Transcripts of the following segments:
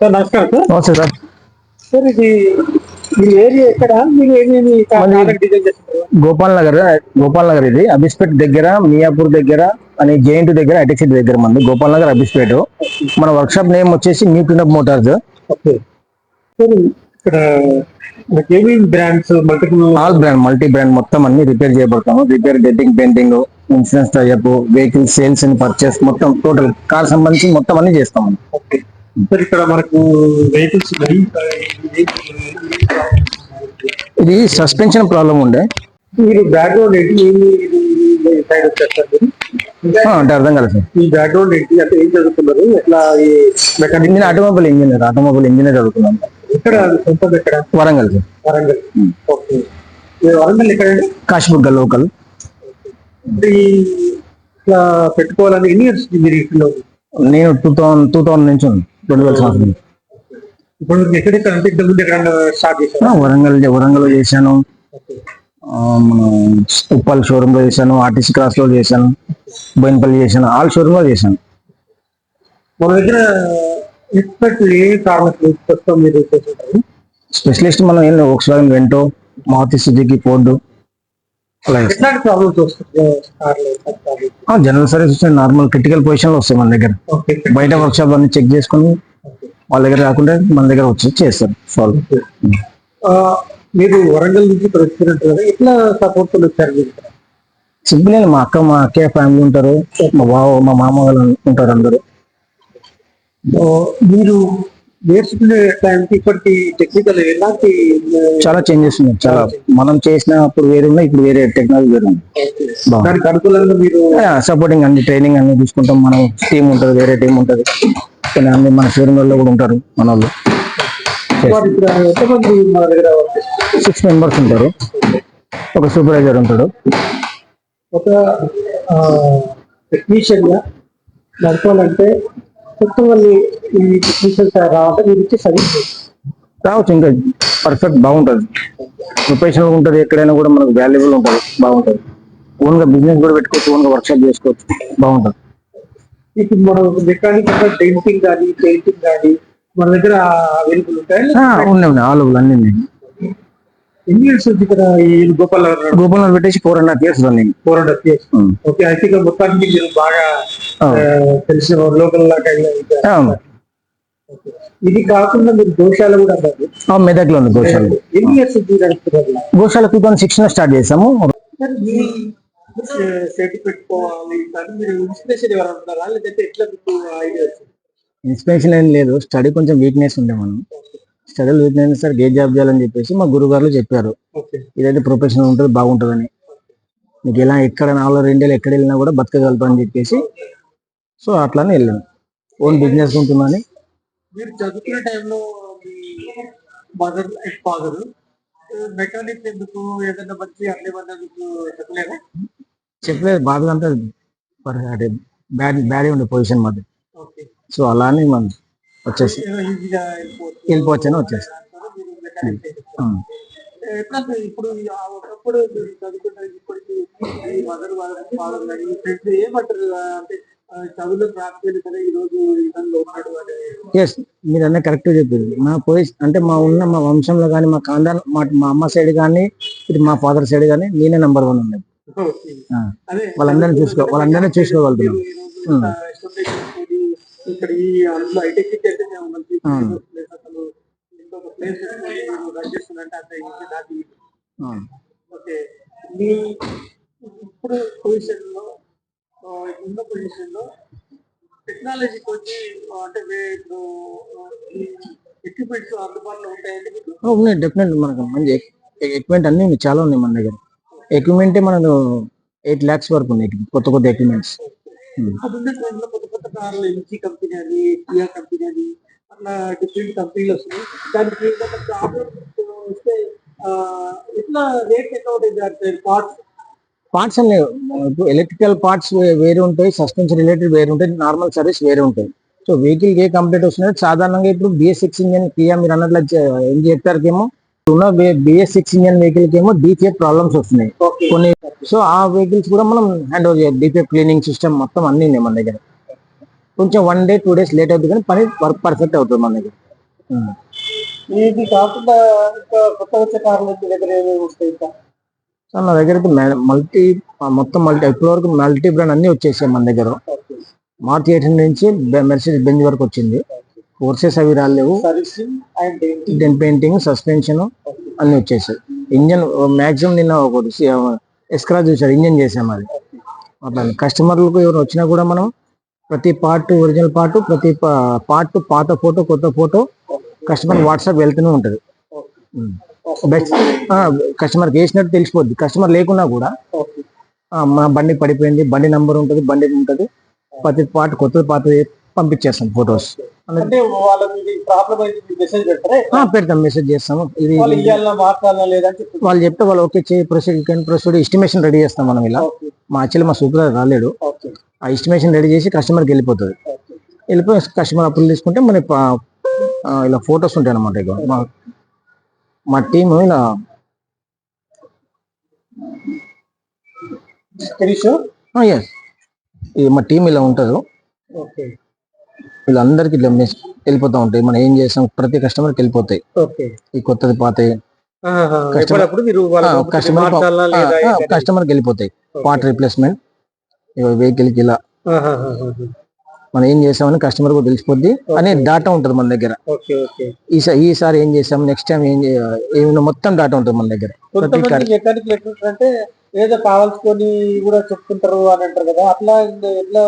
Sir నమస్కారం sir. నమస్తే sir. Sir ఇది మీ ఏరియా ఎక్కడ? మీరు ఏమేమి గోపాల్ నగర్ గోపాల్ నగర్ ఇది. అబిస్పేట్ దగ్గర మియాపూర్ దగ్గర అని జేఎన్టీ దగ్గర ఐటెక్ సిటీ దగ్గర మంది గోపాల్ నగర్ అబిస్పేట్. మన వర్క్ షాప్ నేమ్ వచ్చేసి న్యూ పినప్ మోటార్స్. ఓకే. సార్ ఇక్కడ ఏమేమి brands multiple all brand multi brand మొత్తం అన్ని repair చేయబడతాము. Repair denting painting insurance type vehicle sales and purchase మొత్తం టోటల్ కార్ సంబంధించి మొత్తం అన్ని చేస్తాము. సార్ ఇక్కడ మనకు వెహికల్స్ ఇది సస్పెన్షన్ ప్రాబ్లం ఉండే. మీరు బ్యాక్గ్రౌండ్ ఏంటి? సైడ్ వచ్చారు సార్ అంటే అర్థం కాలేదు సార్. ఈ బ్యాక్గ్రౌండ్ ఏంటి? అంటే ఏం చదువుతున్నారు? ఎట్లా ఈ mechanic automobile engineer automobile engineer చదువుతున్నాను. ఎక్కడ సొంతం వరంగల్ సార్. వరంగల్. ఓకే. వరంగల్ ఎక్కడండి? కాశీబుగ్గ లోకల్. ఈ ఇట్లా పెట్టుకోవాలని ఎన్ని ఇయర్స్ మీరు ఇట్లా నేను టూ థౌసండ్ టూ థౌసండ్ నుంచి రెండు వేల సంవత్సరం ఇప్పుడు ఎక్కడెక్కడ అంటే ఇంతకు ముందు ఎక్కడ స్టార్ట్ చేశారు? ఆ, వరంగల్ వరంగల్ చేశాను. మన ఉప్పల్ షోరూమ్లో చేశాను ఆర్టీసీ క్రాస్లో చేశాను బోయినపల్లి చేశాను ఆల్ షోరూమ్లో చేశాను. మన దగ్గర ఏ కార్లకు మీరు చేస్తుంటారు స్పెషలిస్ట్ మనం ఏం Volkswagen Vento Maruti Suzuki Ford. ఎట్లాంటి ప్రాబ్లమ్స్? ఆ, జనరల్ సర్వీస్ వచ్చి నార్మల్ క్రిటికల్ పొజిషన్లో వస్తాయి మన దగ్గర. బయట వర్క్ షాప్ అన్ని చెక్ చేసుకుని వాళ్ళ దగ్గర రాకుండా మన దగ్గర వచ్చి చేస్తారు. సాల్వ్ మీరు వరంగల్ నుంచి కదా ఎట్లా సపోర్ట్ వచ్చారు మా అక్క మా అక్కయ్య ఫ్యామిలీ ఉంటారు. మా బావ మా మామ వాళ్ళు ఉంటారు అందరూ. మీరు నేర్చుకునే టైంకి ఇప్పటికి టెక్నికల్ ఎలాంటి చాలా చేంజెస్ ఉన్నాయి చాలా మనం చేసిన అప్పుడు వేరే ఉన్నాయి ఇప్పుడు వేరే టెక్నాలజీ వేరే. దానికి అనుకూలంగా మీరు సపోర్టింగ్ అన్ని ట్రైనింగ్ అన్ని తీసుకుంటాం మనం టీం ఉంటుంది వేరే టీం ఉంటుంది. కానీ అన్ని మన షోరూమ్ వాళ్ళు కూడా ఉంటారు మన వాళ్ళు? సిక్స్ మెంబర్స్ ఉంటారు. ఒక సూపర్వైజర్ ఉంటాడు. ఒక టెక్నీషియన్గా నడపాలంటే రావాలంటే మీరు ఇచ్చే సర్వీస్ రావచ్చు ఇంకా. పర్ఫెక్ట్ బాగుంటుంది. ప్రొఫెషనల్ ఉంటుంది ఎక్కడైనా కూడా మనకు వాల్యుబుల్ ఉంటుంది బాగుంటుంది. ఓన్గా బిజినెస్ కూడా పెట్టుకోవచ్చు ఓన్గా వర్క్షాప్ చేసుకోవచ్చు బాగుంటుంది. ఇప్పుడు మనం మెకానిక్ డెంటింగ్ కానీ పెయింటింగ్ కానీ మన దగ్గర అవైలబుల్ ఉంటాయి? ఉన్నాయి ఉన్నాయి. ఆల్ ఓవర్ అన్ని ఉన్నాయి. ఎన్ని ఇయర్స్ ఉంది ఇక్కడ ఈ గోపాల్ గోపాల్ పెట్టేసి four and half years running four hundred years okay I think మొత్తానికి మీరు బాగా తెలిసిన లోకల్ లాగా. ఇది కాకుండా మీరు దోషాలు కూడా మెదక్లో ఉంది గోశాల. ఎన్ని ఇయర్స్ ఉంది నడుపుతున్నారు గోశాల టూ థౌసండ్ సిక్స్లో స్టార్ట్ చేసాము సేఫ్టీ పెట్టుకోవాలి మీరు ఇన్స్పిరేషన్ ఎవరు అంటున్నారా లేదంటే ఎట్లా మీకు ఐడియా ఇన్స్పిరేషన్ ఏం లేదు. స్టడీ కొంచెం వీక్నెస్ ఉండే మనం. స్టడీలో వీక్నెస్ సార్ గేట్ జాబ్ చేయాలని చెప్పేసి మా గురువు గారు చెప్పారు ఇదైతే ప్రొఫెషనల్ ఉంటుంది బాగుంటుందని. మీకు ఎలా ఎక్కడ నాలుగు ఇండియాలో ఎక్కడ వెళ్ళినా కూడా బతకగలుగుతా అని చెప్పేసి సో అట్లానే వెళ్ళాను. ఓన్ బిజినెస్ ఉంటుందని. మీరు చదువుకునే టైంలో మీ మదర్ అండ్ ఫాదర్ మెకానిక్ ఎందుకు? ఏదైనా మంచి అన్ని మంది మీకు చెప్పలేదా? చెప్పలేదు బాధ అంటే బ్యాడ్ బ్యాడ్ ఉండే పొజిషన్ మాది. సో అలానే మనం వచ్చేసి వెళ్ళిపోవచ్చని వచ్చేసి. మీరు ఇప్పుడు ఒకప్పుడు మీ ఎస్ అన్నీ కరెక్ట్ చెప్పింది నా పొజిషన్ అంటే మా ఉన్న మా వంశంలో కానీ మా కాందాన్ మా మా అమ్మ సైడ్ కానీ ఇటు మా ఫాదర్ సైడ్ కానీ నేనే నెంబర్ వన్ ఉన్నది వాళ్ళందరినీ చూసుకో వాళ్ళందరినీ చూసుకోగలుగుతున్నాం. ఇక్కడ ఈ అందులో ఐటెక్ మేము మంచి place అసలు ఇంకొక ప్లేస్ రన్ అంత నాకు. ఓకే. మీ ఇప్పుడు పొజిషన్లో ఉన్న పొజిషన్లో టెక్నాలజీకి వచ్చి అంటే ఇప్పుడు ఎక్విప్మెంట్స్ అందుబాటులో ఉంటాయండి ఉన్నాయి డెఫినెట్ మనకు మంచి ఎక్విప్మెంట్ అన్ని చాలా ఉన్నాయి మన దగ్గర. ఎక్విప్మెంటే మనకు ఎయిట్ ల్యాక్స్ వరకు ఉన్నాయి కొత్త కొత్త ఎక్విప్మెంట్స్ trend లో కొత్త కొత్త కార్లు ఎంజీ కంపెనీ అని కియా కంపెనీ అని అట్లా డిఫరెంట్ కంపెనీలు వస్తున్నాయి దానికి వస్తే ఆ, ఎట్లా రేట్ ఉంటుంది పార్ట్స్ పార్ట్స్ అన్ని ఇప్పుడు ఎలక్ట్రికల్ పార్ట్స్ వేరే ఉంటాయి సస్పెన్షన్ రిలేటెడ్ వేరే ఉంటాయి నార్మల్ సర్వీస్ వేరే ఉంటాయి సో వెహికల్ ఏ కంప్లైంట్ వస్తున్నాయి సాధారణంగా ఇప్పుడు బిఎస్ సిక్స్ ఇంజన్ కియా మీరు అన్నట్లు ఏం చెప్పారుకేమో ఉన్న బిఎస్ సిక్స్ ఇంజన్ వెహికల్కి ఏమో డీఫేక్ ప్రాబ్లమ్స్ వస్తున్నాయి. కొన్ని సో ఆ వెహికల్స్ కూడా మనం హ్యాండ్ ఓవర్ చేయాలి డీఫేక్ క్లీనింగ్ సిస్టమ్ మొత్తం అన్ని ఉన్నాయి మన దగ్గర. కొంచెం one day two days late అవుతుంది కానీ పని వర్క్ పర్ఫెక్ట్ అవుతుంది మన దగ్గర. ఇది కాకుండా కొత్త వచ్చే కార్లు మీ దగ్గర ఏమేమి వస్తాయి ఇంకా? సో నా దగ్గర మల్టీ మొత్తం మల్టీ ఇప్పటి వరకు మల్టీ బ్రాండ్ అన్ని వచ్చేసాయి మన దగ్గర. మార్చి ఎయిట్ నుంచి మెర్సిడీస్ బెంజ్ వరకు వచ్చింది. ఫోర్సెస్ అవి రాలేవు డెన్ పెయింటింగ్ సస్పెన్షన్ అన్ని వచ్చేసాయి. ఇంజన్ మాక్సిమం నిన్న ఒకటి ఎస్క్రా చూసారు ఇంజన్ చేసాం అది. అట్లా కస్టమర్లకు ఎవరు వచ్చినా కూడా మనం ప్రతి పార్ట్ ఒరిజినల్ పార్ట్ ప్రతి పార్ట్ పాత ఫోటో కొత్త ఫోటో కస్టమర్ వాట్సాప్ వెళ్తూనే ఉంటది. బెస్ట్ కస్టమర్కి వేసినట్టు తెలిసిపోద్ది. కస్టమర్ లేకున్నా కూడా మన బండి పడిపోయింది బండి నంబర్ ఉంటుంది బండి ఉంటుంది. ప్రతి పార్ట్ కొత్త పాత పంపించేస్తాం ఫొటోస్. అంటే వాళ్ళకి ప్రాబ్లం అయితే మెసేజ్ పెడతారా? పెడతాం మెసేజ్ చేస్తాము. ఇది వాళ్ళు చెప్తే వాళ్ళు ఓకే చేయి proceed can proceed estimation ready చేస్తాం మనం ఇలా. మా యాక్చువల్లీ మా సూపర్ రాలేడు. ఆ ఎస్టిమేషన్ రెడీ చేసి కస్టమర్కి వెళ్ళిపోతుంది. వెళ్ళిపోయి కస్టమర్ అప్పులు తీసుకుంటే మన ఇలా ఫొటోస్ ఉంటాయి అనమాట ఇక మా మా టీం ఇలా ఎస్ ఇది మా టీం ఇలా ఉంటుంది. ఓకే. వీళ్ళందరికీ ఇట్లా వెళ్ళిపోతూ ఉంటాయి. మనం ఏం చేస్తాం ప్రతి కస్టమర్కి వెళ్ళిపోతాయి. ఈ కొత్తది పాత ఎప్పుడప్పుడు మీరు వాళ్ళ కస్టమర్. కస్టమర్కి వెళ్ళిపోతాయి. పార్ట్ రీప్లేస్మెంట్ వెహికల్కి ఇలా. మనం ఏం చేసామని కస్టమర్ కూడా తెలిసిపోద్ది. అనే డాటా ఉంటుంది మన దగ్గర. ఈసారి ఈసారి ఏం చేసాం నెక్స్ట్ టైం ఏం ఏమైనా మొత్తం డాటా ఉంటుంది మన దగ్గర. ఏదో కావాల్సుకొని కూడా చెప్తుంటారు అని అంటారు కదా. అట్లా ఎట్లా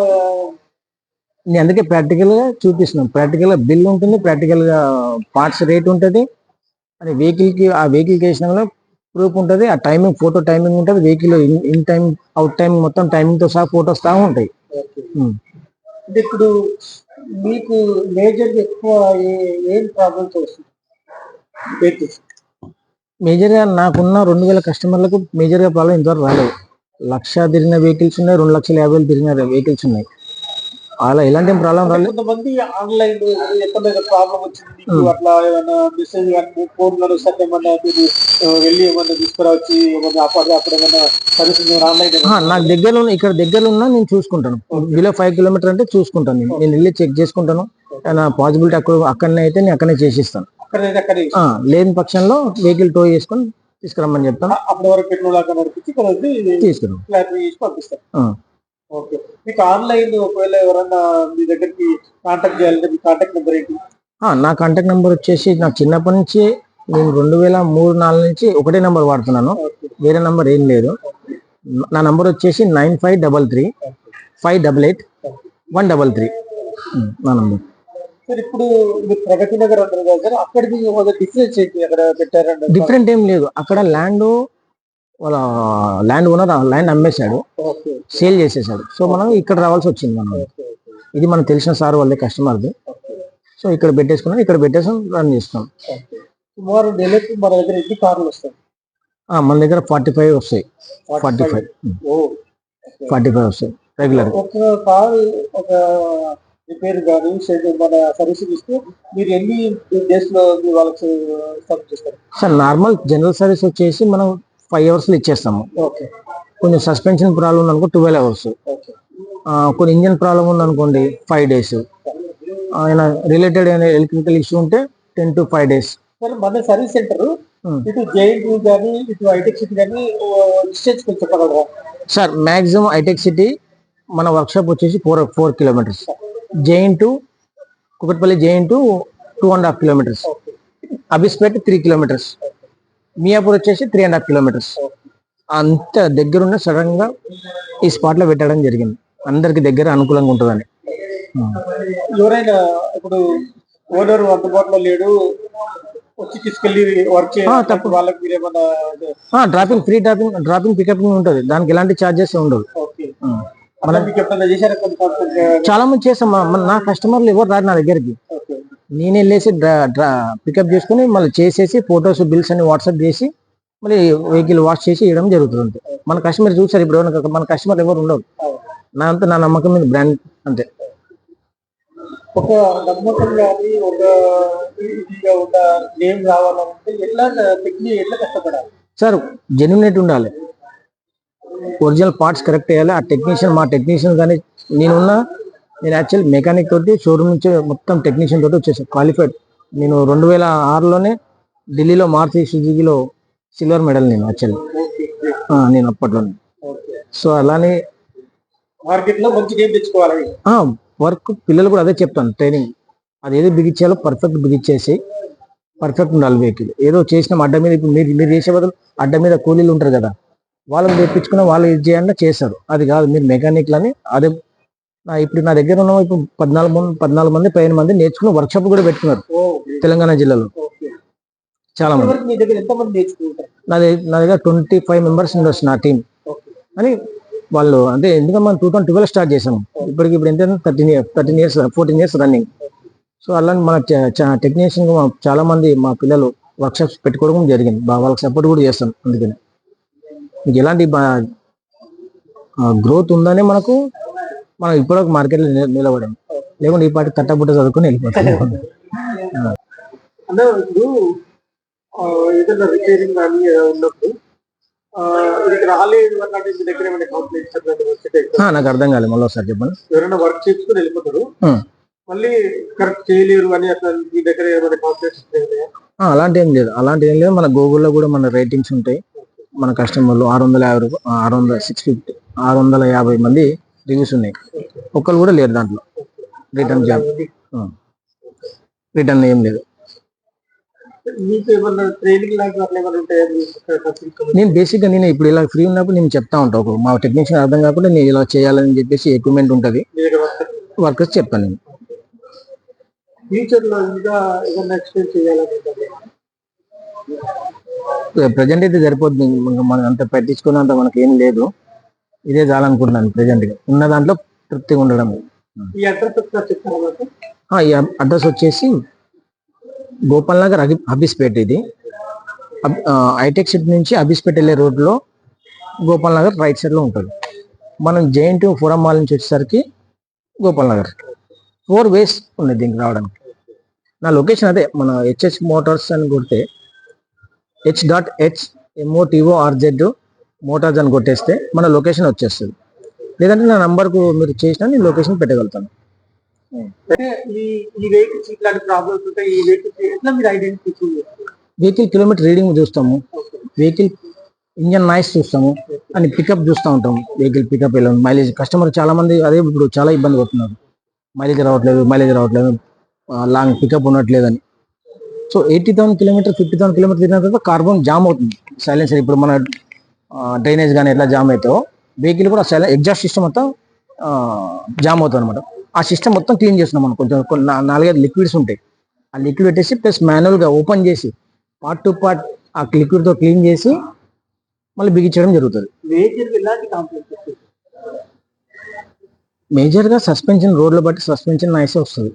నేను అందుకే ప్రాక్టికల్గా చూపిస్తున్నాం. ప్రాక్టికల్గా బిల్ ఉంటుంది ప్రాక్టికల్గా పార్ట్స్ రేట్ ఉంటుంది. అని వెహికల్కి ఆ వెహికల్ వేసిన ప్రూఫ్ ఉంటుంది ఆ టైమింగ్ ఫోటో టైమింగ్ ఉంటుంది. Vehicle in time out time మొత్తం టైమింగ్తో సహా ఫోటోస్ తా ఉంటాయి. ఉమ్. అంటే ఇప్పుడు మీకు మేజర్ ఎక్కువ ఏ- ప్రాబ్లమ్స్ వస్తుంది ఏంటి? మేజర్గా నాకున్న రెండు వేల కస్టమర్లకు మేజర్గా ప్రాబ్లం ఇంతవరకు రాలేదు. లక్ష తిరిగిన వెహికల్స్ ఉన్నాయి రెండు లక్షల యాభై వేలు తిరిగిన వెహికల్స్ ఉన్నాయి. అలా ఎలాంటి ప్రాబ్లం రాలేదు కొంతమంది ఆన్లైన్ ఎక్కడ ప్రాబ్లం వచ్చింది అట్లా ఏమైనా మెసేజ్ కానీ ఫోన్లో వస్తే ఏమన్నా మీరు వెళ్ళి ఏమన్నా తీసుకురావచ్చి ఏమన్నా అప్పుడు అప్పుడు ఏమన్నా సర్వీసింగ్ ఆన్లైన్ నాకు దగ్గరలో ఉన్న- ఇక్కడ దగ్గరలో ఉన్నా నేను చూసుకుంటాను. బిలో ఫైవ్ కిలోమీటర్ అంటే చూసుకుంటాను నేను. నేను వెళ్ళి చెక్ చేసుకుంటాను. నా పాసిబిలిటీ అక్కడ అక్కడనే అయితే నేను అక్కడనే చేసిస్తాను. అక్కడ లేని పక్షంలో వెహికల్ టో చేసుకొని తీసుకురమ్మని చెప్తాను. అప్పటి వరకు పెట్రోల్ అక్కడ తీసుకురాం ఆ. ఓకే. మీకు ఆన్లైన్ ఒకవేళ ఎవరన్నా మీ దగ్గరికి కాంటాక్ట్ చేయాలంటే మీ కాంటాక్ట్ నెంబర్ ఏంటి? నా కాంటాక్ట్ నెంబర్ వచ్చేసి నాకు చిన్నప్పటి నుంచి నేను రెండు వేల మూడు నాలుగు నుంచి ఒకటే నెంబర్ వాడుతున్నాను. వేరే నెంబర్ ఏం లేదు. నా నంబర్ వచ్చేసి nine five double three five double eight one double three. నా నంబర్ సార్ ఇప్పుడు ప్రగతి నగర్ అంటారు కదా సార్ డిఫరెన్స్ ఏంటి? అక్కడ పెట్టారండి? డిఫరెంట్ ఏం లేదు. అక్కడ ల్యాండ్ వాళ్ళ ల్యాండ్ ఓనర్ ల్యాండ్ అమ్మేశాడు. సేల్ చేసేసాడు సో మనం ఇక్కడ రావాల్సి వచ్చింది మనం. ఇది మనకు తెలిసిన సార్ వాళ్ళే కస్టమర్ది. సో ఇక్కడ పెట్టేసుకున్నాం. ఇక్కడ పెట్టేసాం రన్ చేస్తాం. ఓకే. సుమారు నెలకు మన దగ్గర ఎన్ని కార్లు వస్తాయి? ఆ, మన దగ్గర ఫార్టీ ఫైవ్ వస్తాయి ఫార్టీ ఫైవ్ ఓ. ఫార్టీ ఫైవ్ వస్తాయి. రెగ్యులర్ ఒక కారు ఒక రిపేర్ కానీ షెడ్ మన సర్వీసింగ్ ఇస్తే మీరు ఎన్ని డేస్లో మీరు వాళ్ళకి సర్వ్ చేస్తారు సార్ నార్మల్ జనరల్ సర్వీస్ వచ్చేసి మనం ఫైవ్ అవర్స్లో ఇచ్చేస్తాము. ఓకే. కొంచెం సస్పెన్షన్ ప్రాబ్లం ఉందనుకో ట్వెల్వ్ అవర్స్ ఓకే. కొన్ని ఇంజన్ ప్రాబ్లం ఉందనుకోండి ఫైవ్ డేస్ ఆయన రిలేటెడ్ అయిన ఎలక్ట్రికల్ ఇష్యూ ఉంటే టెన్ టు ఫైవ్ డేస్ సరే మన సర్వీస్ సెంటర్ ఇటు జైన్ కానీ ఇటు హైటెక్ సిటీ కానీ చెప్పగలరా? సార్ మాక్సిమం హైటెక్ సిటీ మన వర్క్షాప్ వచ్చేసి four four kilometres JNTU Kukatpally JNTU two and half kilometres అబిస్పేట్ three kilometres Miyapur వచ్చేసి త్రీ అండ్ హాఫ్ కిలోమీటర్స్ అంత దగ్గరున్న సడన్గా ఈ స్పాట్లో పెట్టడం జరిగింది. అందరికి దగ్గర అనుకూలంగా ఉంటుందని. ఎవరైనా ఇప్పుడు ఓనర్ అందుబాటులో లేడు వచ్చి తీసుకెళ్ళి వర్క్ తప్ప- వాళ్ళకి మీరు ఏమన్నా dropping free dropping dropping pickup ఉంటుంది. దానికి ఎలాంటి చార్జెస్ ఉండవు. చాలా మంది చేస్తాం. నా కస్టమర్లు ఎవరు రారు నా దగ్గరికి. నేను వెళ్ళేసి పికప్ చేసుకుని మళ్ళీ చేసేసి ఫొటోస్ బిల్స్ అన్ని వాట్సాప్ చేసి మళ్ళీ వెహికల్ వాష్ చేసి ఇవ్వడం జరుగుతుంది మన కస్టమర్ చూసారు ఇప్పుడు మన కస్టమర్ ఎవరు ఉండవు నా అంతా నా నమ్మకం మీద బ్రాండ్ అంతే. ఒక నమ్మకం కానీ ఒక ఇదిగా ఒక నేమ్ రావాలంటే ఎట్లా టెక్నిక్ ఎట్లా కష్టపడాలి? సార్ జెన్యునేట్ ఉండాలి. ఒరిజినల్ పార్ట్స్ కరెక్ట్ వేయాలి ఆ టెక్నీషియన్ మా టెక్నీషియన్ కానీ నేనున్న నేను యాక్చువల్ మెకానిక్ తోటి షోరూమ్ నుంచి మొత్తం టెక్నీషియన్ తోటి వచ్చేసాను క్వాలిఫైడ్ నేను రెండు వేల ఆరులోనే ఢిల్లీలో మారుతి సుజుకిలో సిల్వర్ మెడల్ నేను యాక్చువల్లీ నేను అప్పట్లోనే. సో అలానే మార్కెట్లో మంచి గేమ్ తెచ్చుకోవాలి. వర్క్ పిల్లలు కూడా అదే చెప్తాను ట్రైనింగ్ అది ఏది బిగించాలో పర్ఫెక్ట్ బిగించేసి పర్ఫెక్ట్ ఉండాలి వెహికల్ ఏదో చేసిన అడ్డ మీద ఇప్పుడు మీరు మీరు చేసే బదులు అడ్డ మీద కూలీలు ఉంటారు కదా వాళ్ళని తెప్పించుకున్న వాళ్ళు ఇది చేయాలని చేస్తారు. అది కాదు మీరు మెకానిక్లని అదే నా ఇప్పుడు నా దగ్గర ఉన్న ఇప్పుడు పద్నాలుగు మంది పద్నాలుగు మంది పదిహేను మంది నేర్చుకుని వర్క్షాప్ కూడా పెట్టుకున్నారు తెలంగాణ జిల్లాలో. చాలా మంది. నా దగ్గర ట్వంటీ ఫైవ్ మెంబర్స్ ఉండొచ్చు నా టీం అని వాళ్ళు అంటే ఎందుకంటే మనం టూ థౌసండ్ ట్వెల్వ్ స్టార్ట్ చేసాము ఇప్పటికి ఇప్పుడు ఎంత thirteen years thirteen years fourteen years running so అలాంటి మన టెక్నీషియన్ చాలా మంది మా పిల్లలు వర్క్షాప్స్ పెట్టుకోవడం జరిగింది. బాగా వాళ్ళకి సపోర్ట్ కూడా చేస్తాం అందుకని. మీకు ఎలాంటి గ్రోత్ ఉందని మనకు మనం ఇప్పటివరకు మార్కెట్లో నిలబడాం లేకుంటే ఈ పాటి తట్టబుట్ట చదువుకొని వెళ్ళిపోతాం ఇప్పుడు ఏదైనా రిపేరింగ్ కానీ ఉన్నప్పుడు నాకు అర్థం కాలేదు. మళ్ళీ ఒకసారి చెప్పండి. ఎవరైనా వర్క్ చేసుకుని వెళ్ళిపోతారు. మళ్ళీ కరెక్ట్ చేయలేరు అని అట్లా మీ దగ్గర ఏమైనా కంప్లైంట్స్ అలాంటి ఏం లేదు. అలాంటి ఏం లేదు. మన గూగుల్లో కూడా మన రేటింగ్స్ ఉంటాయి. మన కస్టమర్లు ఆరు వందల యాభై ఆరు వందల సిక్స్ ఫిఫ్టీ ఆరు వందల యాభై మంది రివ్యూస్ ఉన్నాయి. ఒక్కరు కూడా లేరు దాంట్లో. రిటర్న్ జాబ్ రిటర్న్ ఏం లేదు. నేను బేసిక్గా నేను ఇప్పుడు ఇలా ఫ్రీ ఉన్నప్పుడు నేను చెప్తా ఒక మా టెక్నీషియన్ అర్థం కాకుండా నేను ఇలా చేయాలని చెప్పేసి ఎక్విప్మెంట్ ఉంటుంది. వర్కర్స్ చెప్తాను నేను. ఇంకా ఏదైనా చేయాలనుకుంటే ప్రజెంట్ అయితే సరిపోతుంది మనం అంత పట్టించుకున్నంత మనకి ఏం లేదు. ఇదే చాలనుకుంటున్నాను ప్రజెంట్గా. ఉన్న దాంట్లో తృప్తిగా ఉండడం. ఈ అడ్రస్ వచ్చేసి గోపాల్ నగర్ అబి అబిస్పేట్ ఇది హైటెక్ సిటీ నుంచి అబిస్పేట్ వెళ్ళే రోడ్లో గోపాల్ నగర్ రైట్ సైడ్లో ఉంటుంది. మనం జైంట్ ఫోరం మాల్ నుంచి వచ్చేసరికి గోపాల్ నగర్. ఫోర్ వేస్ ఉన్నాయి దీనికి రావడానికి. నా లొకేషన్ అదే మన హెచ్హెచ్ మోటార్స్ అని కొడితే H dot H M O T O R Z motors అని కొట్టేస్తే మన లొకేషన్ వచ్చేస్తుంది. లేదంటే నా నంబర్కు మీరు చేసినా నేను లొకేషన్ పెట్టగలుగుతాను. వెహికల్ కిలోమీటర్ రీడింగ్ చూస్తాము. వెహికల్ ఇంజన్ నాయిస్ చూస్తాము. అని పికప్ చూస్తూ ఉంటాం. వెహికల్ పికప్ ఎలా మైలేజ్ కస్టమర్ చాలా మంది అదే ఇప్పుడు చాలా ఇబ్బంది పడుతున్నారు. మైలేజ్ రావట్లేదు మైలేజ్ రావట్లేదు. Long pickup ఉండట్లేదని. So eighty thousand kilometre fifty thousand kilometre తిరిగిన తర్వాత కార్బన్ జామ్ అవుతుంది. సైలెన్సర్ ఇప్పుడు మన డ్రైనేజ్ కానీ ఎట్లా జామ్ అవుతాయో వెహికల్ కూడా సైలెన్ ఎగ్జాస్ట్ సిస్టమ్ మొత్తం జామ్ అవుతుంది అనమాట ఆ సిస్టమ్ మొత్తం క్లీన్ చేస్తున్నాం మనం. కొంచెం కొన్ని నాలుగైదు లిక్విడ్స్ ఉంటాయి. ఆ లిక్విడ్ పెట్టేసి ప్లస్ మాన్యువల్గా ఓపెన్ చేసి పార్ట్ టు పార్ట్ ఆ లిక్విడ్తో క్లీన్ చేసి మళ్ళీ బిగించడం జరుగుతుంది. మేజర్ ఎలాంటి కంప్లైంట్స్ వస్తాయి? మేజర్గా సస్పెన్షన్ రోడ్ల బట్టి సస్పెన్షన్ నైస్ వస్తుంది.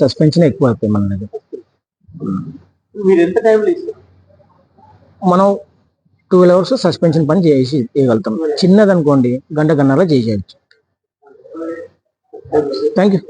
సస్పెన్షన్ ఎక్కువ అవుతాయి మన దగ్గర. మనం ట్వెల్వ్ అవర్స్ సస్పెన్షన్ పని చేసి చేయగలుగుతాం. చిన్నదనుకోండి గంట గన్నర చేసేయచ్చు. Thank you